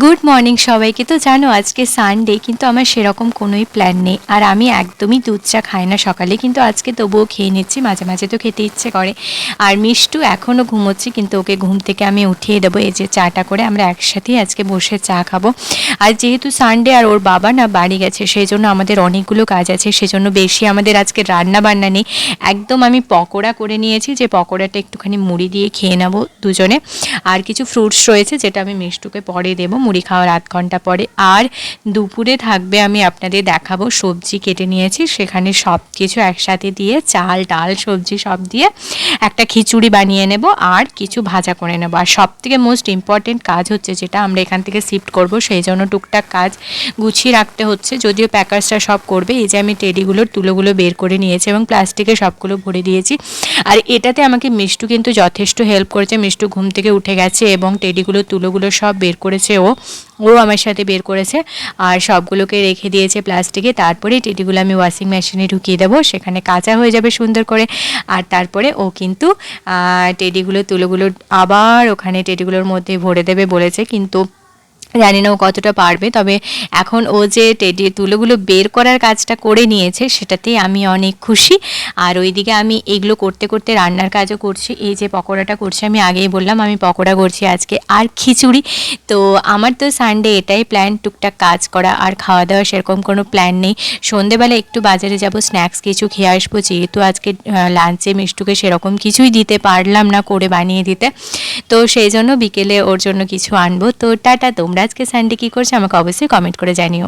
Good morning সবাইকে। তো জানো, আজকে সানডে কিন্তু আমার সেরকম কোনোই প্ল্যান নেই। আর আমি একদমই দুধ চা খাই না সকালে, কিন্তু আজকে তবুও খেয়ে নিচ্ছি, মাঝে মাঝে তো খেতে ইচ্ছে করে। আর মিষ্টু এখনও ঘুমোচ্ছে, কিন্তু ওকে ঘুম থেকে আমি উঠিয়ে দেবো। এই যে চাটা করে আমরা একসাথেই আজকে বসে চা খাব। আর যেহেতু সানডে আর ওর বাবা না বাড়ি গেছে, সেই জন্য আমাদের অনেকগুলো কাজ আছে। সেজন্য বেশি আমাদের আজকে রান্না বান্না নেই। একদম আমি পকোড়া করে নিয়েছি, যে পকোড়াটা একটুখানি মুড়ি দিয়ে খেয়ে নেব দুজনে। আর কিছু ফ্রুটস রয়েছে, যেটা আমি মিষ্টুকে পরে দেবো। মুড়ি খাওয়ার আধ ঘণ্টা পরে। আর দুপুরে থাকবে আমি আপনাদের দেখাবো, সবজি কেটে নিয়েছি, সেখানে সব কিছু একসাথে দিয়ে চাল, ডাল, সবজি সব দিয়ে একটা খিচুড়ি বানিয়ে নেব আর কিছু ভাজা করে নেব। আর সব থেকে মোস্ট ইম্পর্টেন্ট কাজ হচ্ছে যেটা আমরা এখান থেকে শিফট করব, সেই জন্য টুকটাক কাজ গুছিয়ে রাখতে হচ্ছে। যদিও প্যাকার্সটা সব করবে, এই যে আমি টেডিগুলোর তুলোগুলো বের করে নিয়েছি এবং প্লাস্টিকে সবগুলো ভরে দিয়েছি। আর এটাতে আমাকে মিষ্টু কিন্তু যথেষ্ট হেল্প করেছে, মিষ্টু ঘুম থেকে উঠে গেছে এবং টেডিগুলো তুলোগুলো সব বের করেছে ও। ও আমার সাথে বের করেছে আর সবগুলোকে রেখে দিয়েছে প্লাস্টিকে। তারপরে টিটিগুলো আমি ওয়াশিং মেশিনে ঢুকিয়ে দেবো, সেখানে কাঁচা হয়ে যাবে সুন্দর করে। আর তারপরে ও কিন্তু টেডিগুলো, তুলোগুলো আবার ওখানে টেডিগুলোর মধ্যে ভরে দেবে বলেছে। কিন্তু জানি না ও কতটা পারবে, তবে এখন ও যে টেডি তুলোগুলো বের করার কাজটা করে নিয়েছে সেটাতেই আমি অনেক খুশি। আর ওইদিকে আমি এগুলো করতে করতে রান্নার কাজও করছি, এই যে পকোড়াটা করছি আমি আগেই বললাম আমি পকোড়া করছি আজকে আর খিচুড়ি। তো আমার তো সানডে এটাই প্ল্যান টুকটাক কাজ করা আর খাওয়া দাওয়া সেরকম কোনো প্ল্যান নেই। সন্ধেবেলা একটু বাজারে যাব স্ন্যাক্স কিছু খেয়ে আসব, যেহেতু আজকে লাঞ্চে মিষ্টুকে সেরকম কিছুই দিতে পারলাম না করে বানিয়ে দিতে। তো সেই জন্য বিকেলে ওর জন্য কিছু আনব। তো টাটা, তোমরা আজকে সানডে কী করছ আমাকে অবশ্যই কমেন্ট করে জানিও।